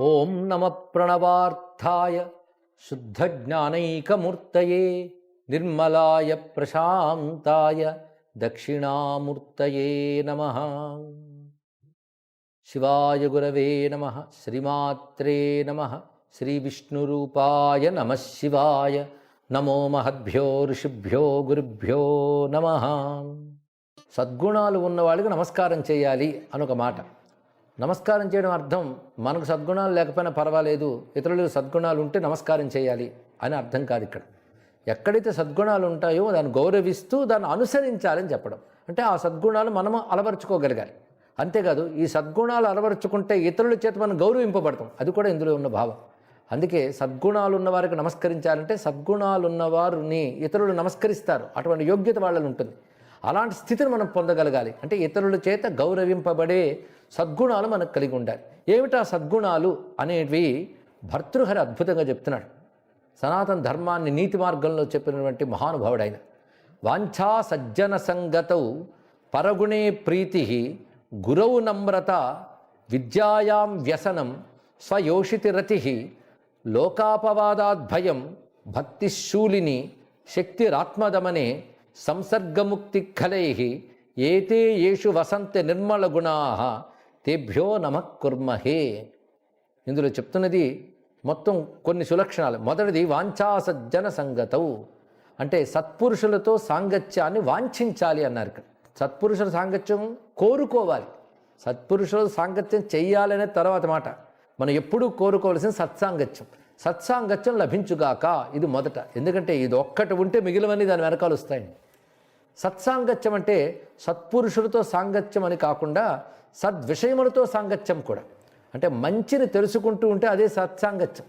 ఓం నమ ప్రణవార్థాయ శుద్ధజ్ఞానైకమూర్తయే నిర్మలాయ ప్రశాంతాయ దక్షిణామూర్తయే నమ. శివాయ గురవే నమ శ్రీమాత్రే నమ శ్రీవిష్ణురూపాయ నమ శివాయ నమో మహద్భ్యో ఋషిభ్యో గురుభ్యో నమ. సద్గుణాలు ఉన్నవాళ్ళకి నమస్కారం చేయాలి అనొక మాట. నమస్కారం చేయడం అర్థం మనకు సద్గుణాలు లేకపోయినా పర్వాలేదు ఇతరులకు సద్గుణాలు ఉంటే నమస్కారం చేయాలి అని అర్థం కాదు ఇక్కడ. ఎక్కడైతే సద్గుణాలు ఉంటాయో దాన్ని గౌరవిస్తూ దాన్ని అనుసరించాలని చెప్పడం. అంటే ఆ సద్గుణాలు మనము అలవరుచుకోగలగాలి. అంతేకాదు ఈ సద్గుణాలు అలవరుచుకుంటే ఇతరుల చేత మనం గౌరవింపబడతాం. అది కూడా ఇందులో ఉన్న భావం. అందుకే సద్గుణాలు ఉన్నవారికి నమస్కరించాలంటే సద్గుణాలు ఉన్నవారిని ఇతరులు నమస్కరిస్తారు. అటువంటి యోగ్యత వాళ్ళని ఉంటుంది. అలాంటి స్థితిని మనం పొందగలగాలి. అంటే ఇతరుల చేత గౌరవింపబడే సద్గుణాలు మనకు కలిగి ఉండాలి. ఏమిటా సద్గుణాలు అనేవి భర్తృహరి అద్భుతంగా చెప్తున్నాడు. సనాతన ధర్మాన్ని నీతి మార్గంలో చెప్పినటువంటి మహానుభావుడైన వాంఛా సజ్జన సంగతౌ పరగుణే ప్రీతి గురవు నమ్రత విద్యాయాం వ్యసనం స్వయోషితి రతి లోకాపవాదాద్భయం భక్తిశూలిని శక్తిరాత్మదమనే సంసర్గముక్తి ఖలై ఏతే యేషు వసంత నిర్మల గుణా తేభ్యో నమ కుర్మహే. ఇందులో చెప్తున్నది మొత్తం కొన్ని సులక్షణాలు. మొదటిది వాంఛాసజ్జన సంగతవు అంటే సత్పురుషులతో సాంగత్యాన్ని వాంఛించాలి అన్నారు ఇక్కడ. సత్పురుషుల సాంగత్యం కోరుకోవాలి. సత్పురుషుల సాంగత్యం చెయ్యాలనే తర్వాత మాట. మనం ఎప్పుడూ కోరుకోవాల్సిన సత్సాంగత్యం. సత్సాంగత్యం లభించుగాక ఇది మొదట. ఎందుకంటే ఇది ఒక్కటి ఉంటే మిగిలివన్నీ దాని వెనకాలు వస్తాయండి. సత్సాంగత్యం అంటే సత్పురుషులతో సాంగత్యం అని కాకుండా సద్విషయములతో సాంగత్యం కూడా. అంటే మంచిని తెలుసుకుంటూ ఉంటే అదే సత్సాంగత్యం.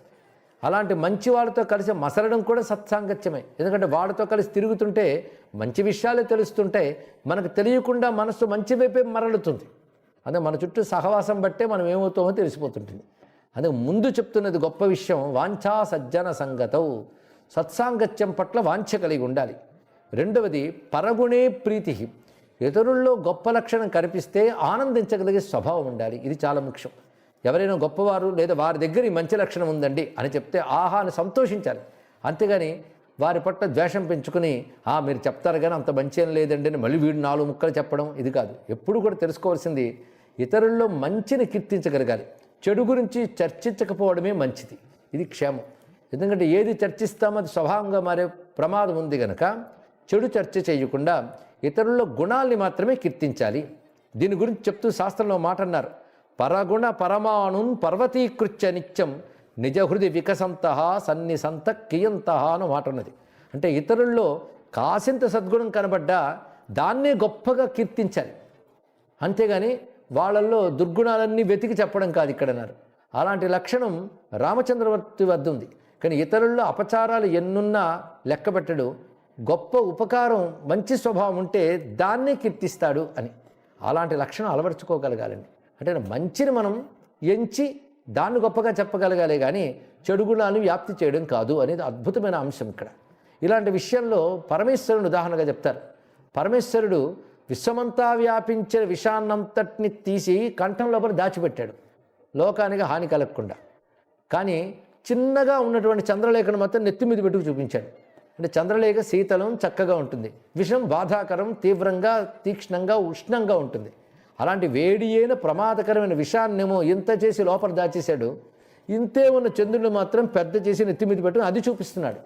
అలాంటి మంచి వాళ్ళతో కలిసి మసలడం కూడా సత్సాంగత్యమే. ఎందుకంటే వాళ్ళతో కలిసి తిరుగుతుంటే మంచి విషయాలే తెలుస్తుంటే మనకు తెలియకుండా మనసు మంచి వైపే మరలుతుంది. అదే మన చుట్టూ సహవాసం బట్టే మనం ఏమవుతామో తెలిసిపోతుంటుంది. అదే ముందు చెప్తున్నది గొప్ప విషయం వాంఛా సజ్జన సంగతవు సత్సాంగత్యం పట్ల వాంఛ కలిగి ఉండాలి. రెండవది పరగుణే ప్రీతి ఇతరుల్లో గొప్ప లక్షణం కనిపిస్తే ఆనందించగలిగే స్వభావం ఉండాలి. ఇది చాలా ముఖ్యం. ఎవరైనా గొప్పవారు లేదా వారి దగ్గర ఈ మంచి లక్షణం ఉందండి అని చెప్తే ఆహాను సంతోషించాలి. అంతేగాని వారి పట్ల ద్వేషం పెంచుకుని ఆ మీరు చెప్తారు కానీ అంత మంచి ఏం లేదండి అని మళ్ళీ వీడు నాలుగు ముక్కలు చెప్పడం ఇది కాదు. ఎప్పుడు కూడా తెలుసుకోవాల్సింది ఇతరుల్లో మంచిని కీర్తించగలగాలి. చెడు గురించి చర్చించకపోవడమే మంచిది. ఇది క్షేమం. ఎందుకంటే ఏది చర్చిస్తామో అది స్వభావంగా మారే ప్రమాదం ఉంది కనుక చెడు చర్చ చేయకుండా ఇతరుల గుణాల్ని మాత్రమే కీర్తించాలి. దీని గురించి చెప్తూ శాస్త్రంలో మాట అన్నారు. పరగుణ పరమాణున్ పర్వతీకృత్య నిత్యం నిజహృది వికసంత సన్నిసంత కియంత అని మాట ఉన్నది. అంటే ఇతరుల్లో కాసింత సద్గుణం కనబడ్డా దాన్నే గొప్పగా కీర్తించాలి. అంతేగాని వాళ్ళల్లో దుర్గుణాలన్నీ వెతికి చెప్పడం కాదు ఇక్కడ అన్నారు అలాంటి లక్షణం రామచంద్రవర్తి వద్ద ఉంది కానీ ఇతరుల్లో అపచారాలు ఎన్నున్నా లెక్కబెట్టడు గొప్ప ఉపకారం మంచి స్వభావం ఉంటే దాన్నే కీర్తిస్తాడు అని. అలాంటి లక్షణం అలవరుచుకోగలగాలండి. అంటే మంచిని మనం ఎంచి దాన్ని గొప్పగా చెప్పగలగాలి కానీ చెడు గుణాలను వ్యాప్తి చేయడం కాదు అనేది అద్భుతమైన అంశం ఇక్కడ. ఇలాంటి విషయంలో పరమేశ్వరుని ఉదాహరణగా చెప్తారు. పరమేశ్వరుడు విశ్వమంతా వ్యాపించిన విషాన్నంతటిని తీసి కంఠం లోపల దాచిపెట్టాడు. లోకానికి హాని కలగకుండా. కానీ చిన్నగా ఉన్నటువంటి చంద్రలేఖను మాత్రం నెత్తి మీద పెట్టుకు చూపించాడు. అంటే చంద్రలేఖ శీతలం చక్కగా ఉంటుంది. విషం బాధాకరం తీవ్రంగా తీక్ష్ణంగా ఉష్ణంగా ఉంటుంది. అలాంటి వేడి అయిన ప్రమాదకరమైన విషాన్నేమో ఇంత చేసి లోపల దాచేశాడు. ఇంతే ఉన్న చంద్రుని మాత్రం పెద్ద చేసి నెత్తిమీద పెట్టుకుని అది చూపిస్తున్నాడు.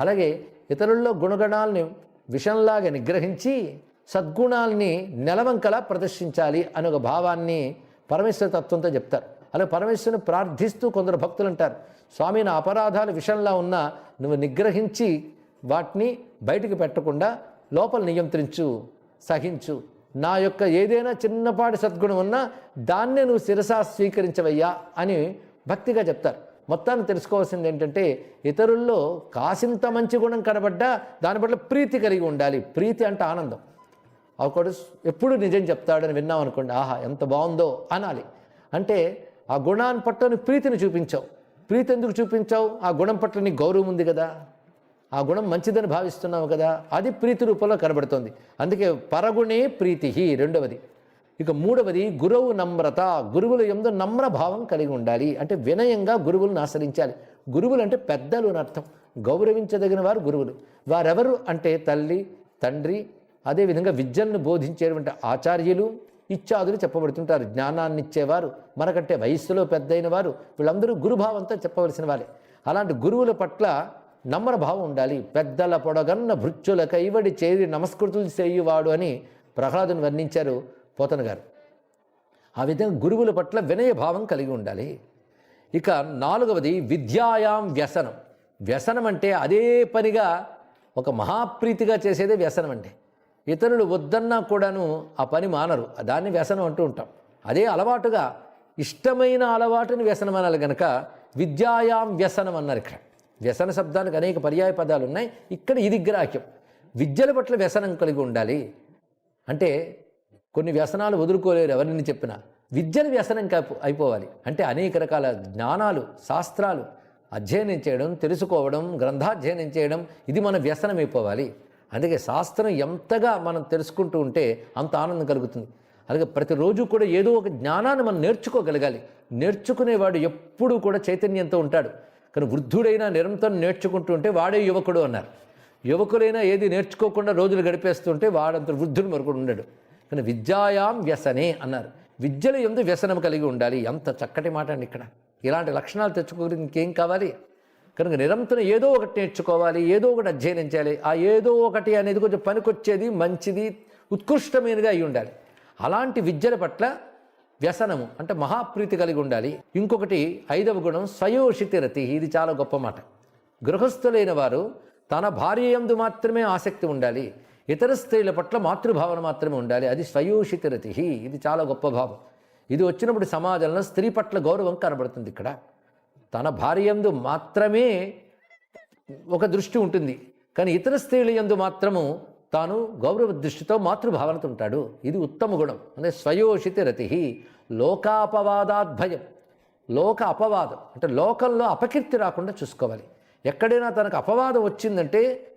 అలాగే ఇతరుల్లో గుణగణాలని విషంలాగా నిగ్రహించి సద్గుణాల్ని నెలవంకలా ప్రదర్శించాలి అనే ఒక భావాన్ని పరమేశ్వర తత్వంతో చెప్తారు. అలాగే పరమేశ్వరుని ప్రార్థిస్తూ కొందరు భక్తులు అంటారు స్వామి నా అపరాధాలు విషంలా ఉన్నా నువ్వు నిగ్రహించి వాటిని బయటికి పెట్టకుండా లోపల నియంత్రించు సహించు. నా యొక్క ఏదైనా చిన్నపాటి సద్గుణం ఉన్నా దాన్నే నువ్వు శిరసా స్వీకరించవయ్యా అని భక్తిగా చెప్తారు. మొత్తాన్ని తెలుసుకోవాల్సింది ఏంటంటే ఇతరుల్లో కాసింత మంచి గుణం కనబడ్డా దాని పట్ల ప్రీతి కలిగి ఉండాలి. ప్రీతి అంటే ఆనందం. ఒకడు ఎప్పుడు నిజం చెప్తాడని విన్నాం అనుకోండి ఆహా ఎంత బాగుందో అనాలి. అంటే ఆ గుణాన్ని పట్ల నువ్వు ప్రీతిని చూపించావు. ప్రీతి ఎందుకు చూపించావు? ఆ గుణం పట్ల నీకు గౌరవం ఉంది కదా. ఆ గుణం మంచిదని భావిస్తున్నావు కదా అది ప్రీతి రూపంలో కనబడుతుంది. అందుకే పరగుణే ప్రీతి రెండవది. ఇక మూడవది గురువు నమ్రత. గురువుల ఎందు నమ్ర భావం కలిగి ఉండాలి. అంటే వినయంగా గురువులను ఆశ్రయించాలి. గురువులు అంటే పెద్దలు అని అర్థం. గౌరవించదగిన వారు గురువులు. వారెవరు అంటే తల్లి తండ్రి అదేవిధంగా విద్యలను బోధించేటువంటి ఆచార్యులు ఇత్యాదులు చెప్పబడుతుంటారు. జ్ఞానాన్ని ఇచ్చేవారు మనకంటే వయస్సులో పెద్దయిన వారు వీళ్ళందరూ గురుభావంతో చెప్పవలసిన వారే. అలాంటి గురువుల పట్ల నమ్మర భావం ఉండాలి. పెద్దల పొడగన్న భృత్యుల కైవడి చేరి నమస్కృతులు చేయువాడు అని ప్రహ్లాదుని వర్ణించారు పోతన గారు. ఆ విధంగా గురువుల పట్ల వినయ భావం కలిగి ఉండాలి. ఇక నాలుగవది విద్యాయాం వ్యసనం. వ్యసనం అంటే అదే పనిగా ఒక మహాప్రీతిగా చేసేదే వ్యసనం అంటే. ఇతరులు వద్దన్నా కూడాను ఆ పని మానరు. దాన్ని వ్యసనం అంటూ ఉంటాం. అదే అలవాటుగా ఇష్టమైన అలవాటుని వ్యసనం అనాలి కనుక విద్యాయాం వ్యసనం అన్నారు ఇక్కడ. వ్యసన శబ్దానికి అనేక పర్యాయ పదాలు ఉన్నాయి. ఇక్కడ ఇది గ్రాహ్యం. విద్యల పట్ల వ్యసనం కలిగి ఉండాలి. అంటే కొన్ని వ్యసనాలు వదులుకోలేరు ఎవరిని చెప్పినా. విద్యల వ్యసనం అయిపోవాలి. అంటే అనేక రకాల జ్ఞానాలు శాస్త్రాలు అధ్యయనం చేయడం తెలుసుకోవడం గ్రంథాధ్యయనం చేయడం ఇది మన వ్యసనం అయిపోవాలి. అందుకే శాస్త్రం ఎంతగా మనం తెలుసుకుంటూ ఉంటే అంత ఆనందం కలుగుతుంది. అలాగే ప్రతిరోజు కూడా ఏదో ఒక జ్ఞానాన్ని మనం నేర్చుకోగలగాలి. నేర్చుకునేవాడు ఎప్పుడూ కూడా చైతన్యంతో ఉంటాడు. కానీ వృద్ధుడైనా నిరంతరం నేర్చుకుంటూ ఉంటే వాడే యువకుడు అన్నారు. యువకులైనా ఏది నేర్చుకోకుండా రోజులు గడిపేస్తుంటే వాడంత వృద్ధుడు మరొకడు ఉండడు. కానీ విద్యాయాం వ్యసనే అన్నారు. విద్యలు ఎందు వ్యసనం కలిగి ఉండాలి. ఎంత చక్కటి మాట అండి ఇక్కడ. ఇలాంటి లక్షణాలు తెచ్చుకోవడానికి ఇంకేం కావాలి? కనుక నిరంతరం ఏదో ఒకటి నేర్చుకోవాలి ఏదో ఒకటి అధ్యయనం చేయాలి. ఆ ఏదో ఒకటి అనేది కొంచెం పనికొచ్చేది మంచిది ఉత్కృష్టమైనది అయి ఉండాలి. అలాంటి విద్యల పట్ల వ్యసనము అంటే మహాప్రీతి కలిగి ఉండాలి. ఇంకొకటి ఐదవ గుణం స్వయోషితి రతి ఇది చాలా గొప్ప మాట. గృహస్థులైన వారు తన భార్య యందు మాత్రమే ఆసక్తి ఉండాలి. ఇతర స్త్రీల పట్ల మాతృభావన మాత్రమే ఉండాలి. అది స్వయోషితి రతి ఇది చాలా గొప్ప భావం. ఇది వచ్చినప్పుడు సమాజంలో స్త్రీ పట్ల గౌరవం కనబడుతుంది ఇక్కడ. తన భార్య యందు మాత్రమే ఒక దృష్టి ఉంటుంది. కానీ ఇతర స్త్రీల యందు మాత్రము తాను గౌరవ దృష్టితో మాతృభావనతో ఉంటాడు. ఇది ఉత్తమ గుణం. అంటే స్వయోషితి రతి. లోకాపవాదాద్భయం. లోక అపవాదం. అంటే లోకంలో అపకీర్తి రాకుండా చూసుకోవాలి. ఎక్కడైనా తనకు అపవాదం వచ్చిందంటే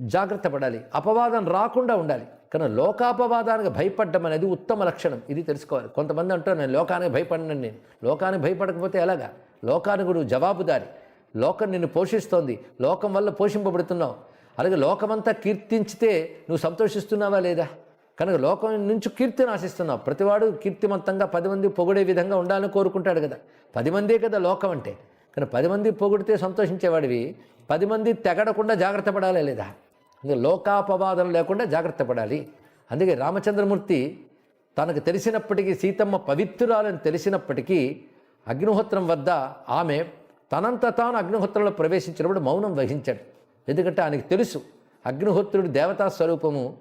జాగ్రత్త పడాలి. అపవాదం రాకుండా ఉండాలి. కానీ లోకాపవాదానికి భయపడడం అనేది ఉత్తమ లక్షణం. ఇది తెలుసుకోవాలి. కొంతమంది అంటారు నేను లోకానికి భయపడినాను నేను. లోకానికి భయపడకపోతే ఎలాగా? లోకానికి నువ్వు జవాబుదారి. లోకం నిన్ను పోషిస్తోంది. లోకం వల్ల పోషింపబడుతున్నావు. అలాగే లోకమంతా కీర్తించితే నువ్వు సంతోషిస్తున్నావా లేదా? కనుక లోకం నుంచి కీర్తిని ఆశిస్తున్నావు. ప్రతివాడు కీర్తిమంతంగా పది మంది పొగిడే విధంగా ఉండాలని కోరుకుంటాడు కదా. పది మందే కదా లోకం అంటే. కానీ పది మంది పొగిడితే సంతోషించేవాడివి. పది మంది తెగడకుండా జాగ్రత్త పడాలి లేదా? అందుకే లోకాపవాదం లేకుండా జాగ్రత్త పడాలి. అందుకే రామచంద్రమూర్తి తనకు తెలిసినప్పటికీ సీతమ్మ పవిత్రురాలని తెలిసినప్పటికీ అగ్నిహోత్రం వద్ద ఆమె తనంత తాను అగ్నిహోత్రంలో ప్రవేశించినప్పుడు మౌనం వహించాడు. ఎందుకంటే ఆయనకు తెలుసు అగ్నిహోత్రుడు దేవతా స్వరూపము.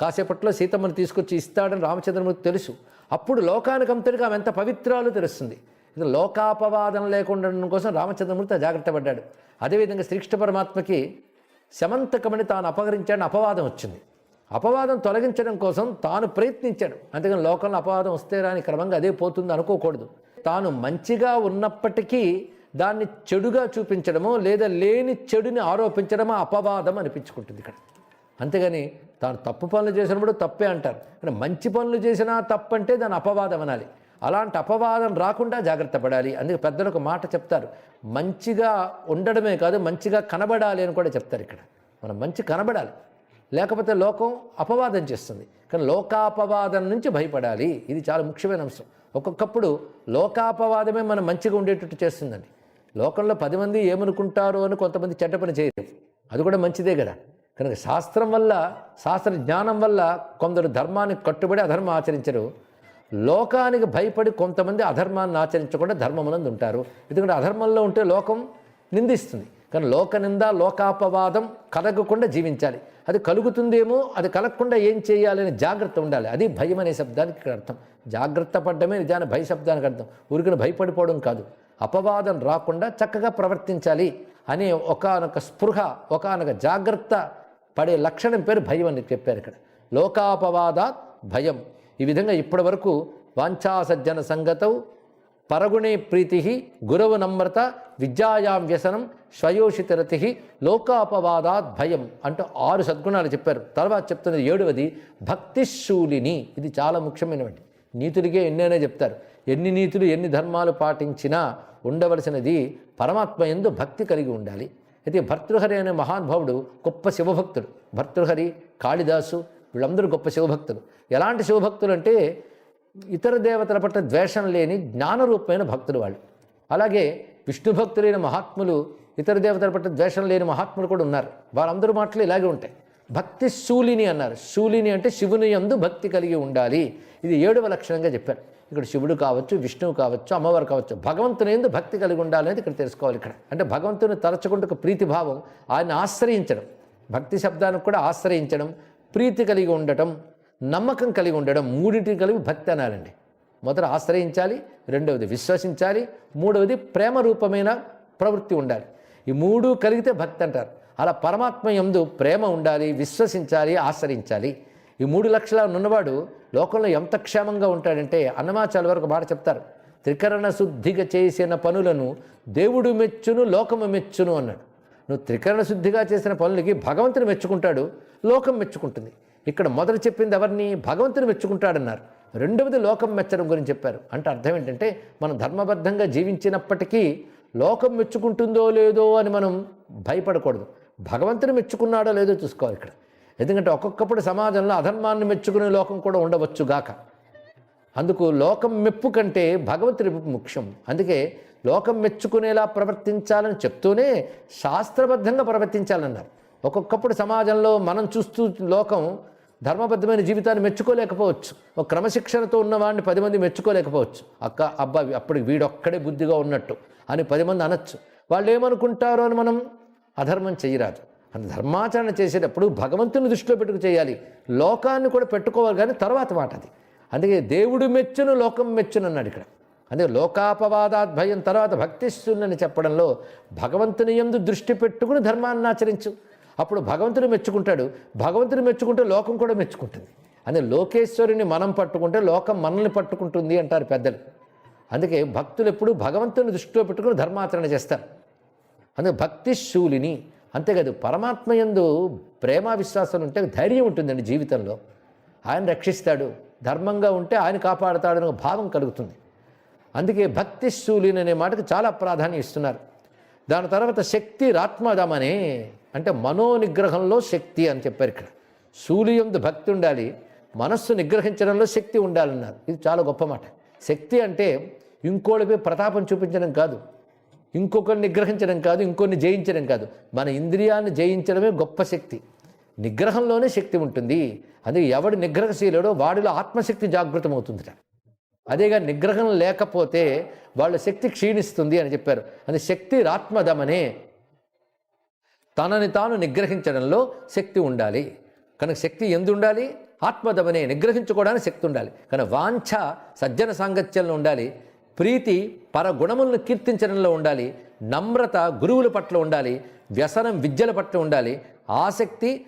కాసేపట్లో సీతమ్మను తీసుకొచ్చి ఇస్తాడని రామచంద్రమూర్తి తెలుసు. అప్పుడు లోకానికంతటిగా ఆమె ఎంత పవిత్రాలు తెలుస్తుంది. ఇది లోకాపవాదం లేకుండా కోసం రామచంద్రమూర్తి జాగ్రత్త పడ్డాడు. అదేవిధంగా శ్రీకృష్ణ పరమాత్మకి శమంతకమని తాను అపహరించాడని అపవాదం వచ్చింది. అపవాదం తొలగించడం కోసం తాను ప్రయత్నించాడు. అందుకని లోకంలో అపవాదం వస్తే రాని క్రమంగా అదే పోతుంది అనుకోకూడదు. తాను మంచిగా ఉన్నప్పటికీ దాన్ని చెడుగా చూపించడమో లేదా లేని చెడుని ఆరోపించడమో అపవాదం అనిపించుకుంటుంది ఇక్కడ. అంతేగాని తాను తప్పు పనులు చేసినప్పుడు తప్పే అంటారు. కానీ మంచి పనులు చేసినా తప్పంటే దాని అపవాదం అనాలి. అలాంటి అపవాదం రాకుండా జాగ్రత్త పడాలి అందుకే పెద్దలు ఒక మాట చెప్తారు. మంచిగా ఉండడమే కాదు మంచిగా కనబడాలి అని కూడా చెప్తారు ఇక్కడ. మనం మంచి కనబడాలి. లేకపోతే లోకం అపవాదం చేస్తుంది. కానీ లోకాపవాదం నుంచి భయపడాలి. ఇది చాలా ముఖ్యమైన అంశం. ఒక్కొక్కప్పుడు లోకాపవాదమే మనం మంచిగా ఉండేటట్టు చేస్తుందండి. లోకంలో పది మంది ఏమనుకుంటారో అని కొంతమంది చెడ్డ పని చేయరు. అది కూడా మంచిదే కదా. కనుక శాస్త్రం వల్ల శాస్త్ర జ్ఞానం వల్ల కొందరు ధర్మానికి కట్టుబడి అధర్మం ఆచరించరు. లోకానికి భయపడి కొంతమంది అధర్మాన్ని ఆచరించకుండా ధర్మమునందు ఉంటారు. ఎందుకంటే అధర్మంలో ఉంటే లోకం నిందిస్తుంది. కానీ లోక నింద లోకాపవాదం కలగకుండా జీవించాలి. అది కలుగుతుందేమో అది కలగకుండా ఏం చేయాలనే జాగ్రత్త ఉండాలి. అది భయం అనే శబ్దానికి ఇక్కడ అర్థం. జాగ్రత్త పడ్డమే నిజాన్ని భయ శబ్దానికి అర్థం. ఊరికని భయపడిపోవడం కాదు. అపవాదం రాకుండా చక్కగా ప్రవర్తించాలి అనే ఒకనొక స్పృహ ఒకనొక జాగ్రత్త పడే లక్షణం పేరు భయం అని చెప్పారు ఇక్కడ. లోకాపవాదాత్ భయం. ఈ విధంగా ఇప్పటి వరకు వాంఛాసజ్జన సంగతం పరగుణే ప్రీతి గురవు నమ్రత విద్యాయాం వ్యసనం స్వయోషితరతి లోకాపవాదాత్ భయం అంటూ ఆరు సద్గుణాలు చెప్పారు. తర్వాత చెప్తున్నది ఏడవది భక్తిశూలిని. ఇది చాలా ముఖ్యమైనవి నీతులకే ఎన్నైనా చెప్తారు. ఎన్ని నీతులు ఎన్ని ధర్మాలు పాటించినా ఉండవలసినది పరమాత్మ ఎందు భక్తి కలిగి ఉండాలి. అయితే భర్తృహరి అనే మహానుభావుడు గొప్ప శివభక్తుడు. భర్తృహరి కాళిదాసు వీళ్ళందరూ గొప్ప శివభక్తులు. ఎలాంటి శివభక్తులు అంటే ఇతర దేవతల పట్ల ద్వేషం లేని జ్ఞానరూపమైన భక్తులు వాళ్ళు. అలాగే విష్ణు భక్తులైన మహాత్ములు ఇతర దేవతల పట్ల ద్వేషం లేని మహాత్ములు కూడా ఉన్నారు. వాళ్ళందరూ మాటలు ఇలాగే ఉంటాయి. భక్తి శూలిని అన్నారు. శూలిని అంటే శివుని యందు భక్తి కలిగి ఉండాలి. ఇది ఏడవ లక్షణంగా చెప్పారు. ఇక్కడ శివుడు కావచ్చు విష్ణువు కావచ్చు అమ్మవారు కావచ్చు భగవంతుని ఎందు భక్తి కలిగి ఉండాలనేది ఇక్కడ తెలుసుకోవాలి ఇక్కడ. అంటే భగవంతుని తలచుకుంటూ ప్రీతిభావం ఆయన ఆశ్రయించడం భక్తి శబ్దానికి కూడా ఆశ్రయించడం ప్రీతి కలిగి ఉండటం నమ్మకం కలిగి ఉండడం మూడింటిని కలిగి భక్తి అనాలండి. మొదట ఆశ్రయించాలి రెండవది విశ్వసించాలి మూడవది ప్రేమ రూపమైన ప్రవృత్తి ఉండాలి. ఈ మూడు కలిగితే భక్తి అంటారు. అలా పరమాత్మ ఎందు ప్రేమ ఉండాలి విశ్వసించాలి ఆశ్రయించాలి. ఈ మూడు లక్షల ఉన్నవాడు లోకంలో ఎంత క్షేమంగా ఉంటాడంటే అన్నమాచాల వరకు మాట చెప్తారు. త్రికరణ శుద్ధిగా చేసిన పనులను దేవుడు మెచ్చును లోకము మెచ్చును అన్నాడు. నువ్వు త్రికరణ శుద్ధిగా చేసిన పనులకి భగవంతుని మెచ్చుకుంటాడు లోకం మెచ్చుకుంటుంది. ఇక్కడ మొదలు చెప్పింది ఎవరిని? భగవంతుని మెచ్చుకుంటాడన్నారు. రెండవది లోకం మెచ్చడం గురించి చెప్పారు. అంటే అర్థం ఏంటంటే మనం ధర్మబద్ధంగా జీవించినప్పటికీ లోకం మెచ్చుకుంటుందో లేదో అని మనం భయపడకూడదు. భగవంతుని మెచ్చుకున్నాడో లేదో చూసుకోవాలి ఇక్కడ. ఎందుకంటే ఒక్కొక్కప్పుడు సమాజంలో అధర్మాన్ని మెచ్చుకునే లోకం కూడా ఉండవచ్చు గాక. అందుకు లోకం మెప్పు కంటే భగవత్ మెప్పు ముఖ్యం. అందుకే లోకం మెచ్చుకునేలా ప్రవర్తించాలని చెప్తూనే శాస్త్రబద్ధంగా ప్రవర్తించాలన్నారు. ఒక్కొక్కప్పుడు సమాజంలో మనం చూస్తూ లోకం ధర్మబద్ధమైన జీవితాన్ని మెచ్చుకోలేకపోవచ్చు. ఒక క్రమశిక్షణతో ఉన్నవాడిని పది మంది మెచ్చుకోలేకపోవచ్చు. అక్క అబ్బా అప్పుడు వీడొక్కడే బుద్ధిగా ఉన్నట్టు అని పది మంది అనొచ్చు. వాళ్ళు ఏమనుకుంటారో అని మనం అధర్మం చేయరాదు. అని ధర్మాచరణ చేసేటప్పుడు భగవంతుని దృష్టిలో పెట్టుకు చేయాలి. లోకాన్ని కూడా పెట్టుకోవాలి కానీ తర్వాత మాట అది. అందుకే దేవుడు మెచ్చును లోకం మెచ్చును అన్నాడు ఇక్కడ. అందుకే లోకాపవాదాత్ భయం తర్వాత భక్తిస్తుందని చెప్పడంలో భగవంతుని ఎందు దృష్టి పెట్టుకుని ధర్మాన్ని ఆచరించు. అప్పుడు భగవంతుని మెచ్చుకుంటాడు. భగవంతుని మెచ్చుకుంటే లోకం కూడా మెచ్చుకుంటుంది. అదే లోకేశ్వరుని మనం పట్టుకుంటే లోకం మనల్ని పట్టుకుంటుంది అంటారు పెద్దలు. అందుకే భక్తులు ఎప్పుడు భగవంతుని దృష్టిలో పెట్టుకుని ధర్మాచరణ చేస్తారు. అందుకే భక్తి శూలిని అంతేకాదు పరమాత్మ యందు ప్రేమ విశ్వాసం ఉంటే ధైర్యం ఉంటుందండి జీవితంలో. ఆయన రక్షిస్తాడు. ధర్మంగా ఉంటే ఆయన కాపాడతాడు అనే ఒక భావం కలుగుతుంది. అందుకే భక్తి శూలిని అనే మాటకు చాలా ప్రాధాన్యం ఇస్తున్నారు. దాని తర్వాత శక్తి రాత్మదమనే అంటే మనోనిగ్రహంలో శక్తి అని చెప్పారు ఇక్కడ. శూలియందు భక్తి ఉండాలి మనస్సు నిగ్రహించడంలో శక్తి ఉండాలన్నారు. ఇది చాలా గొప్ప మాట. శక్తి అంటే ఇంకోళ్ళపై ప్రతాపం చూపించడం కాదు. ఇంకొకరిని నిగ్రహించడం కాదు ఇంకొన్ని జయించడం కాదు. మన ఇంద్రియాన్ని జయించడమే గొప్ప శక్తి. నిగ్రహంలోనే శక్తి ఉంటుంది. అందుకే ఎవడు నిగ్రహశీలుడో వాడిలో ఆత్మశక్తి జాగృతమవుతుందిట. అదేగా నిగ్రహం లేకపోతే వాళ్ళ శక్తి క్షీణిస్తుంది అని చెప్పారు. అది శక్తి రాత్మదమనే. తనని తాను నిగ్రహించడంలో శక్తి ఉండాలి. కనుక శక్తి ఎందు ఉండాలి? ఆత్మదమనే. నిగ్రహించుకోవడానికి శక్తి ఉండాలి. కానీ వాంఛ సజ్జన సాంగత్యంలో ఉండాలి. ప్రీతి పరగుణములను కీర్తించడంలో ఉండాలి నమ్రత గురువుల పట్ల ఉండాలి వ్యసనం విద్యల పట్ల ఉండాలి ఆసక్తి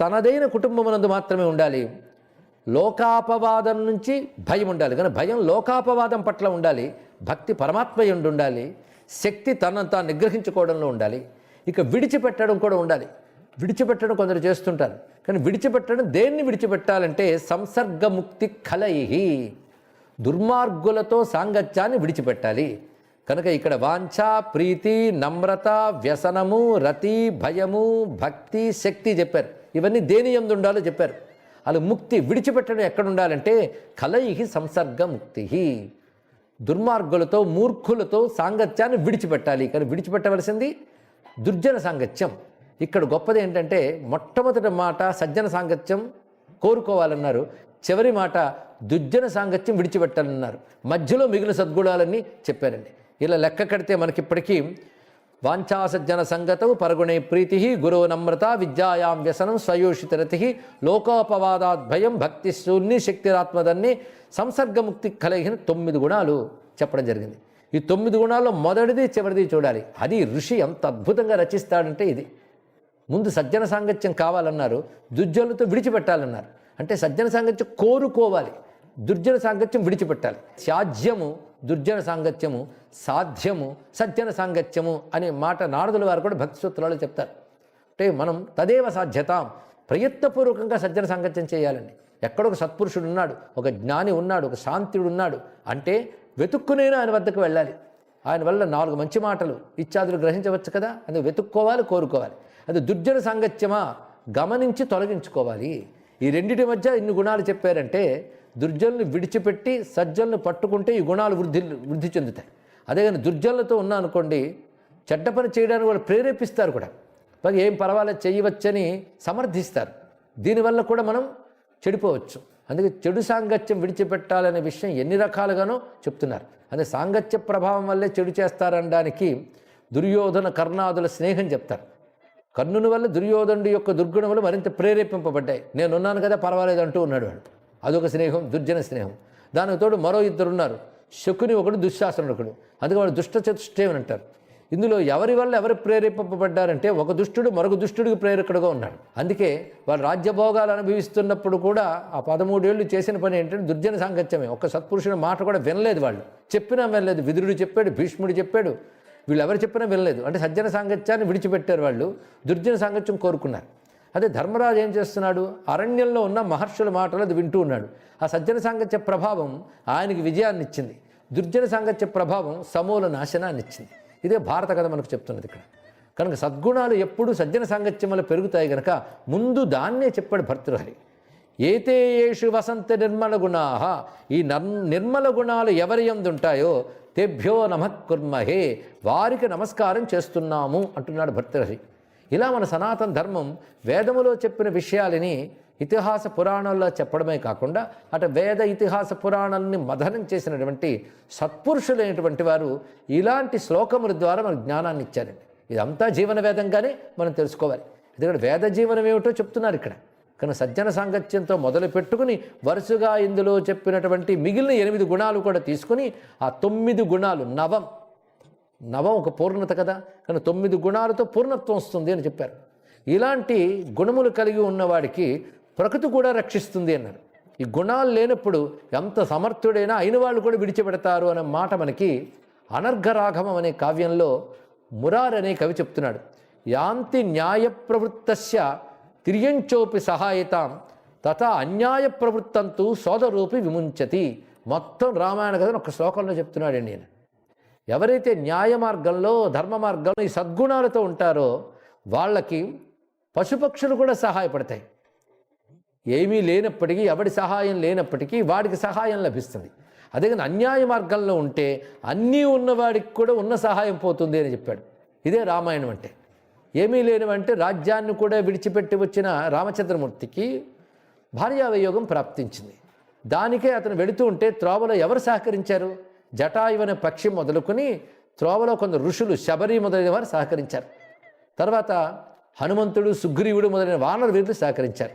తనదైన కుటుంబమునందు మాత్రమే ఉండాలి. లోకాపవాదం నుంచి భయం ఉండాలి. కానీ భయం లోకాపవాదం పట్ల ఉండాలి భక్తి పరమాత్మ ఉండి ఉండాలి శక్తి తనను తాను నిగ్రహించుకోవడంలో ఉండాలి. ఇక విడిచిపెట్టడం కూడా ఉండాలి. విడిచిపెట్టడం కొందరు చేస్తుంటారు. కానీ విడిచిపెట్టడం దేన్ని విడిచిపెట్టాలంటే సంసర్గముక్తి కలయి దుర్మార్గులతో సాంగత్యాన్ని విడిచిపెట్టాలి. కనుక ఇక్కడ వాంఛ ప్రీతి నమ్రత వ్యసనము రతి భయము భక్తి శక్తి చెప్పారు. ఇవన్నీ దేని ఎందు ఉండాలో చెప్పారు. అలా ముక్తి విడిచిపెట్టడం ఎక్కడ ఉండాలంటే కలయిహి సంసర్గ ముక్తి దుర్మార్గులతో మూర్ఖులతో సాంగత్యాన్ని విడిచిపెట్టాలి. కానీ విడిచిపెట్టవలసింది దుర్జన సాంగత్యం. ఇక్కడ గొప్పది ఏంటంటే మొట్టమొదటి మాట సజ్జన సాంగత్యం కోరుకోవాలన్నారు. చివరి మాట దుర్జన సాంగత్యం విడిచిపెట్టాలన్నారు. మధ్యలో మిగిలిన సద్గుణాలన్నీ చెప్పారండి. ఇలా లెక్క కడితే మనకిప్పటికీ వాంఛాసజ్జన సంగతవు పరగుణై ప్రీతి గురువు నమ్రత విద్యాయాం వ్యసనం స్వయోషితరతి లోకోపవాదాద్ భయం భక్తి శూన్య శక్తిరాత్మదన్ని సంసర్గముక్తి కలిగిన తొమ్మిది గుణాలు చెప్పడం జరిగింది. ఈ తొమ్మిది గుణాల్లో మొదటిది చివరిది చూడాలి. అది ఋషి ఎంత అద్భుతంగా రచిస్తాడంటే ఇది. ముందు సజ్జన సాంగత్యం కావాలన్నారు. దుర్జనులతో విడిచిపెట్టాలన్నారు. అంటే సజ్జన సాంగత్యం కోరుకోవాలి దుర్జన సాంగత్యం విడిచిపెట్టాలి. సాధ్యము దుర్జన సాంగత్యము సాధ్యము సజ్జన సాంగత్యము అనే మాట నారదుల వారు కూడా భక్తి సూత్రాలు చెప్తారు. అంటే మనం తదేవ సాధ్యతాం ప్రయత్నపూర్వకంగా సజ్జన సాంగత్యం చేయాలండి. ఎక్కడో ఒక సత్పురుషుడు ఉన్నాడు ఒక జ్ఞాని ఉన్నాడు ఒక శాంతుడు ఉన్నాడు అంటే వెతుక్కునైనా ఆయన వద్దకు వెళ్ళాలి. ఆయన వల్ల నాలుగు మంచి మాటలు ఇత్యాదులు గ్రహించవచ్చు కదా? అది వెతుక్కోవాలి కోరుకోవాలి. అది దుర్జన సాంగత్యమా? గమనించి తొలగించుకోవాలి. ఈ రెండింటి మధ్య ఇన్ని గుణాలు చెప్పారంటే దుర్జనులు విడిచిపెట్టి సజ్జలను పట్టుకుంటే ఈ గుణాలు వృద్ధి వృద్ధి చెందుతాయి. అదే కానీ దుర్జనులతో ఉన్నా అనుకోండి చెడ్డ పని చేయడానికి వాళ్ళు ప్రేరేపిస్తారు కూడా. పైగా ఏం పర్వాలేదు చేయవచ్చని సమర్థిస్తారు. దీనివల్ల కూడా మనం చెడిపోవచ్చు. అందుకే చెడు సాంగత్యం విడిచిపెట్టాలనే విషయం ఎన్ని రకాలుగానో చెప్తున్నారు. అదే సాంగత్య ప్రభావం వల్లే చెడు చేస్తారనడానికి దుర్యోధన కర్ణాదుల స్నేహం చెప్తారు. కర్ణుని వల్ల దుర్యోధనుడి యొక్క దుర్గుణములు మరింత ప్రేరేపింపబడ్డాయి. నేనున్నాను కదా పర్వాలేదు అంటూ ఉన్నాడు వాడు. అదొక స్నేహం దుర్జన స్నేహం. దానికి తోడు మరో ఇద్దరు ఉన్నారు. శకుని ఒకడు దుశ్శాసనుడు ఒకడు. అందుకే వాడు దుష్ట చతుష్టయం అంటారు. ఇందులో ఎవరి వల్ల ఎవరు ప్రేరేపింపబడ్డారంటే ఒక దుష్టుడు మరొక దుష్టుడికి ప్రేరకుడుగా ఉన్నాడు. అందుకే వాళ్ళు రాజ్యభోగాలు అనుభవిస్తున్నప్పుడు కూడా ఆ పదమూడేళ్ళు చేసిన పని ఏంటంటే దుర్జన సాంగత్యమే. ఒక సత్పురుషుని మాట కూడా వినలేదు వాళ్ళు. చెప్పినా వినలేదు. విదురుడు చెప్పాడు భీష్ముడు చెప్పాడు. వీళ్ళు ఎవరు చెప్పినా వినలేదు. అంటే సజ్జన సాంగత్యాన్ని విడిచిపెట్టారు వాళ్ళు. దుర్జన సాంగత్యం కోరుకున్నారు. అదే ధర్మరాజు ఏం చేస్తున్నాడు? అరణ్యంలో ఉన్న మహర్షుల మాటలు అది వింటూ ఉన్నాడు. ఆ సజ్జన సాంగత్య ప్రభావం ఆయనకి విజయాన్ని ఇచ్చింది. దుర్జన సాంగత్య ప్రభావం సమూల నాశనాన్ని ఇచ్చింది. ఇదే భారత కథ మనకు చెప్తున్నది ఇక్కడ. కనుక సద్గుణాలు ఎప్పుడు సజ్జన సాంగత్యం వల్ల పెరుగుతాయి కనుక ముందు దాన్నే చెప్పాడు భర్తృహరి. ఏతే ఏషు వసంత నిర్మల గుణాహ. ఈ నర్ నిర్మల గుణాలు ఎవరి ఎందుంటాయో తెభ్యో నమః కుర్మహే వారికి నమస్కారం చేస్తున్నాము అంటున్నాడు భర్తృహరి. ఇలా మన సనాతన ధర్మం వేదములో చెప్పిన విషయాలని ఇతిహాస పురాణాల్లో చెప్పడమే కాకుండా అటు వేద ఇతిహాస పురాణాలని మథనం చేసినటువంటి సత్పురుషులైనటువంటి వారు ఇలాంటి శ్లోకముల ద్వారా మనకు జ్ఞానాన్ని ఇచ్చారండి ఇదంతా జీవన వేదంగానే మనం తెలుసుకోవాలి. ఎందుకంటే వేద జీవనం ఏమిటో చెప్తున్నారు ఇక్కడ. కానీ సజ్జన సాంగత్యంతో మొదలు పెట్టుకుని వరుసగా ఇందులో చెప్పినటువంటి మిగిలిన ఎనిమిది గుణాలు కూడా తీసుకుని ఆ తొమ్మిది గుణాలు నవం. నవం ఒక పూర్ణత కదా? కానీ తొమ్మిది గుణాలతో పూర్ణత్వం వస్తుంది అని చెప్పారు. ఇలాంటి గుణములు కలిగి ఉన్నవాడికి ప్రకృతి కూడా రక్షిస్తుంది అన్నారు. ఈ గుణాలు లేనప్పుడు ఎంత సమర్థుడైనా అయిన వాళ్ళు కూడా విడిచిపెడతారు అనే మాట మనకి అనర్ఘరాఘవం అనే కావ్యంలో మురార్ అనే కవి చెప్తున్నాడు. యాంతి న్యాయ ప్రవృత్తస్య తిర్యంచోపి సహాయతాం. తథా అన్యాయ ప్రవృత్తంతు సోదరూపి విముంచతి. మొత్తం రామాయణ కథను ఒక శ్లోకంలో చెప్తున్నాడండి నేను ఎవరైతే న్యాయ మార్గంలో ధర్మ మార్గంలో ఈ సద్గుణాలతో ఉంటారో వాళ్ళకి పశుపక్షులు కూడా సహాయపడతాయి. ఏమీ లేనప్పటికీ ఎవడి సహాయం లేనప్పటికీ వాడికి సహాయం లభిస్తుంది. అదే కానీ అన్యాయ మార్గంలో ఉంటే అన్నీ ఉన్నవాడికి కూడా ఉన్న సహాయం పోతుంది అని చెప్పాడు. ఇదే రామాయణం అంటే. ఏమీ లేనివంటే రాజ్యాన్ని కూడా విడిచిపెట్టి వచ్చిన రామచంద్రమూర్తికి భార్యావయోగం ప్రాప్తించింది. దానికే అతను వెళుతూ ఉంటే త్రోవలో ఎవరు సహకరించారు? జటాయువు పక్షి మొదలుకొని త్రోవలో కొందరు ఋషులు శబరి మొదలైన వారు సహకరించారు. తర్వాత హనుమంతుడు సుగ్రీవుడు మొదలైన వానర వీరులు సహకరించారు.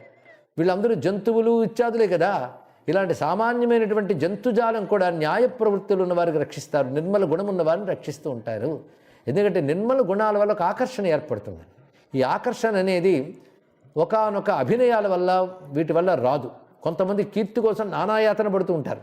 వీళ్ళందరూ జంతువులు ఇత్యాదులే కదా. ఇలాంటి సామాన్యమైనటువంటి జంతుజాలం కూడా న్యాయ ప్రవృత్తులు ఉన్నవారికి రక్షిస్తారు. నిర్మల గుణం ఉన్న వారిని రక్షిస్తూ ఉంటారు. ఎందుకంటే నిర్మల గుణాల వల్ల ఒక ఆకర్షణ ఏర్పడుతుంది. ఈ ఆకర్షణ అనేది ఒకానొక అభినయాల వల్ల వీటి వల్ల రాదు. కొంతమంది కీర్తి కోసం నానాయాతన పడుతూ ఉంటారు.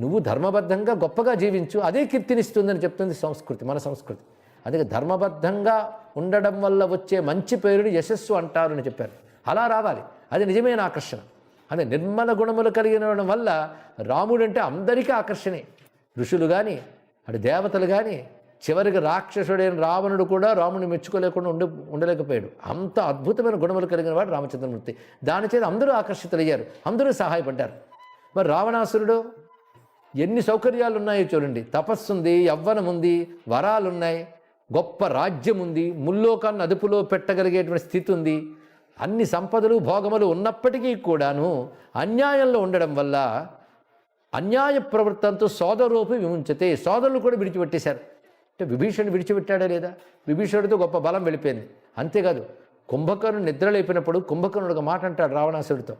నువ్వు ధర్మబద్ధంగా గొప్పగా జీవించు అదే కీర్తినిస్తుందని చెప్తుంది సంస్కృతి మన సంస్కృతి. అందుకే ధర్మబద్ధంగా ఉండడం వల్ల వచ్చే మంచి పేరుని యశస్సు అంటారు అని చెప్పారు. అలా రావాలి. అది నిజమైన ఆకర్షణ. అదే నిర్మల గుణములు కలిగిన వల్ల రాముడు అంటే అందరికీ ఆకర్షణే. ఋషులు కానీ అటు దేవతలు కానీ చివరికి రాక్షసుడైన రావణుడు కూడా రాముని మెచ్చుకోలేకుండా ఉండి ఉండలేకపోయాడు. అంత అద్భుతమైన గుణములు కలిగిన వాడు రామచంద్రమూర్తి. దాని చేత అందరూ ఆకర్షితులయ్యారు. అందరూ సహాయపడ్డారు. మరి రావణాసురుడు ఎన్ని సౌకర్యాలు ఉన్నాయో చూడండి. తపస్సుంది యవ్వనం ఉంది వరాలున్నాయి గొప్ప రాజ్యం ఉంది ముల్లోకాన్ని అదుపులో పెట్టగలిగేటువంటి స్థితి ఉంది అన్ని సంపదలు భోగములు ఉన్నప్పటికీ కూడాను అన్యాయంలో ఉండడం వల్ల అన్యాయ ప్రవృత్తంతో సోదరూపి విముంచతే సోదరులు కూడా విడిచిపెట్టేశారు. అంటే విభీషణుడు విడిచిపెట్టాడా లేదా? విభీషణుడితో గొప్ప బలం వెళ్ళిపోయింది. అంతేకాదు కుంభకర్ణుడు నిద్రలేపినప్పుడు కుంభకర్ణుడు ఒక మాట అంటాడు రావణాసుడితో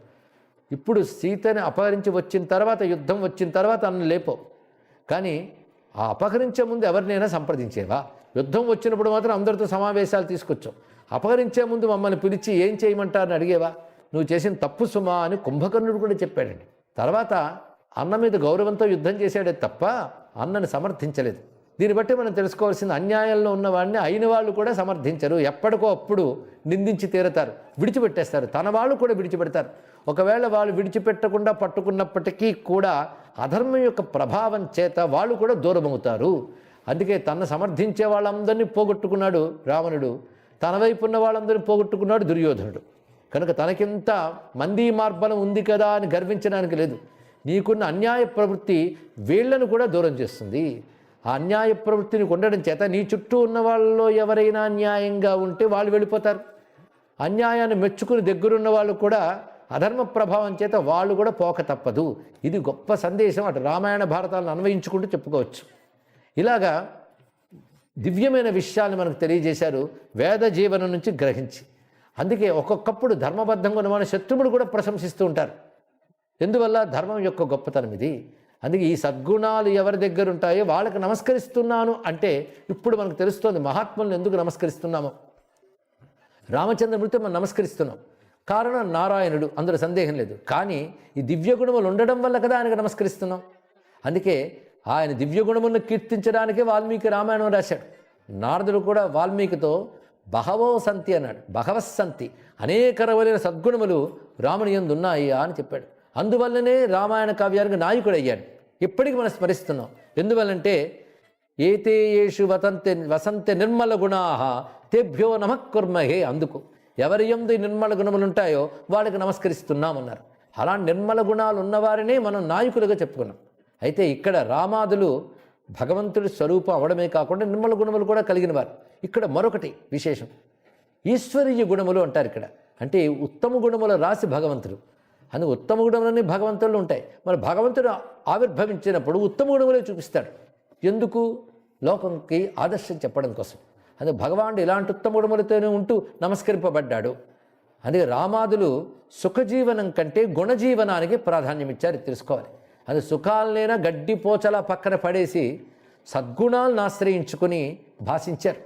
ఇప్పుడు సీతని అపహరించి వచ్చిన తర్వాత యుద్ధం వచ్చిన తర్వాత అన్న లేపో. కానీ ఆ అపహరించే ముందు ఎవరినైనా సంప్రదించేవా? యుద్ధం వచ్చినప్పుడు మాత్రం అందరితో సమావేశాలు తీసుకొచ్చావు అపహరించే ముందు మమ్మల్ని పిలిచి ఏం చేయమంటారని అడిగేవా? నువ్వు చేసిన తప్పు సుమా అని కుంభకర్ణుడు కూడా చెప్పాడండి. తర్వాత అన్న మీద గౌరవంతో యుద్ధం చేశాడే తప్ప అన్నని సమర్థించలేదు. దీన్ని బట్టి మనం తెలుసుకోవాల్సింది అన్యాయంలో ఉన్నవాడిని అయిన వాళ్ళు కూడా సమర్థించరు. ఎప్పటికో అప్పుడు నిందించి తీరతారు. విడిచిపెట్టేస్తారు. తన వాళ్ళు కూడా విడిచిపెడతారు. ఒకవేళ వాళ్ళు విడిచిపెట్టకుండా పట్టుకున్నప్పటికీ కూడా అధర్మం యొక్క ప్రభావం చేత వాళ్ళు కూడా దూరమవుతారు. అందుకే తన సమర్థించే వాళ్ళందరినీ పోగొట్టుకున్నాడు రావణుడు. తన వైపు ఉన్న వాళ్ళందరినీ పోగొట్టుకున్నాడు దుర్యోధనుడు. కనుక తనకింత మంది మార్బలం ఉంది కదా అని గర్వించడానికి లేదు. నీకున్న అన్యాయ ప్రవృత్తి వీళ్ళను కూడా దూరం చేస్తుంది. అన్యాయ ప్రవృత్తిని ఉండడం చేత నీ చుట్టూ ఉన్న వాళ్ళలో ఎవరైనా అన్యాయంగా ఉంటే వాళ్ళు వెళ్ళిపోతారు. అన్యాయాన్ని మెచ్చుకుని దగ్గరున్న వాళ్ళు కూడా అధర్మ ప్రభావం చేత వాళ్ళు కూడా పోక తప్పదు. ఇది గొప్ప సందేశం అటు రామాయణ భారతాలను అన్వయించుకుంటూ చెప్పుకోవచ్చు. ఇలాగా దివ్యమైన విషయాన్ని మనకు తెలియజేశారు వేద జీవనం నుంచి గ్రహించి. అందుకే ఒక్కొక్కప్పుడు ధర్మబద్ధంగా ఉన్న మన శత్రువులు కూడా ప్రశంసిస్తూ ఉంటారు. ఎందువల్ల? ధర్మం యొక్క గొప్పతనం ఇది. అందుకే ఈ సద్గుణాలు ఎవరి దగ్గర ఉంటాయో వాళ్ళకి నమస్కరిస్తున్నాను అంటే ఇప్పుడు మనకు తెలుస్తోంది మహాత్ములను ఎందుకు నమస్కరిస్తున్నామో. రామచంద్రమూర్తి మనం నమస్కరిస్తున్నాం. కారణం నారాయణుడు అందులో సందేహం లేదు. కానీ ఈ దివ్యగుణములు ఉండడం వల్ల కదా ఆయనకు నమస్కరిస్తున్నాం. అందుకే ఆయన దివ్యగుణములను కీర్తించడానికే వాల్మీకి రామాయణం రాశాడు. నారదుడు కూడా వాల్మీకితో బహవో సంతి అన్నాడు. బహవస్సంతి అనేక రవలైన సద్గుణములు రాముని యందు ఉన్నాయి అని చెప్పాడు. అందువల్లనే రామాయణ కావ్యానికి నాయకుడు అయ్యాడు. ఇప్పటికి మనం స్మరిస్తున్నాం. ఎందువల్లంటే ఏతే యేషు వతంతే వసంతే నిర్మల గుణాహ తేభ్యో నమకుర్మహే అందుకు. ఎవరి ఎందు నిర్మల గుణములు ఉంటాయో వాళ్ళకి నమస్కరిస్తున్నామన్నారు అలా నిర్మల గుణాలు ఉన్నవారినే మనం నాయకులుగా చెప్పుకున్నాం. అయితే ఇక్కడ రామాదులు భగవంతుడి స్వరూపం అవడమే కాకుండా నిర్మల గుణములు కూడా కలిగిన వారు. ఇక్కడ మరొకటి విశేషం. ఈశ్వరీయ గుణములు అంటారు ఇక్కడ. అంటే ఉత్తమ గుణముల రాసి భగవంతుడు. అని ఉత్తమ గుణములన్నీ భగవంతుల్లో ఉంటాయి. మరి భగవంతుడు ఆవిర్భవించినప్పుడు ఉత్తమ గుణములే చూపిస్తాడు. ఎందుకు? లోకంకి ఆదర్శం చెప్పడం కోసం. అందుకే భగవానుడు ఇలాంటి ఉత్తమ గుణములతోనే ఉంటూ నమస్కరింపబడ్డాడు. అందుకే రామాదులు సుఖజీవనం కంటే గుణజీవనానికి ప్రాధాన్యం ఇచ్చారు తెలుసుకోవాలి. అది సుఖాలనైనా గడ్డి పోచలా పక్కన పడేసి సద్గుణాలను ఆశ్రయించుకుని భాషించారు.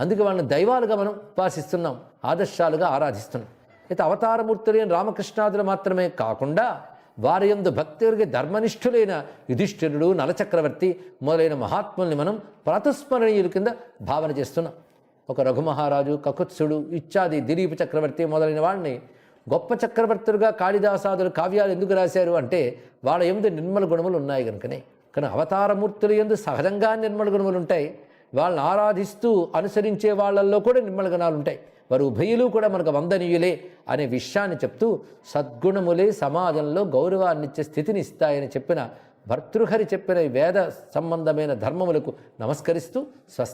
అందుకే వాళ్ళని దైవాలుగా మనం ఉపాసిస్తున్నాం. ఆదర్శాలుగా ఆరాధిస్తున్నాం. అయితే అవతారమూర్తులైన రామకృష్ణాదులు మాత్రమే కాకుండా వారి యందు భక్తుడికి ధర్మనిష్ఠులైన యుధిష్ఠిరుడు నలచక్రవర్తి మొదలైన మహాత్ముల్ని మనం ప్రతస్మరణీయుల కింద భావన చేస్తున్నాం. ఒక రఘుమహారాజు కకుత్సుడు ఇత్యాది దిలీప చక్రవర్తి మొదలైన వాళ్ళని గొప్ప చక్రవర్తులుగా కాళిదాసాదులు కావ్యాలు ఎందుకు రాశారు అంటే వాళ్ళ ఎందు నిర్మల గుణములు ఉన్నాయి కనుకనే. కానీ అవతారమూర్తుల ఎందు సహజంగా నిర్మల గుణములు ఉంటాయి. వాళ్ళని ఆరాధిస్తూ అనుసరించే వాళ్ళల్లో కూడా నిర్మల గుణాలు ఉంటాయి. వారు ఉభయులు కూడా మనకు వందనీయులే అనే విషయాన్ని చెప్తూ సద్గుణములే సమాజంలో గౌరవాన్నిచ్చే స్థితిని ఇస్తాయని చెప్పిన భర్తృహరి చెప్పిన వేద సంబంధమైన ధర్మములకు నమస్కరిస్తూ స్వస్తి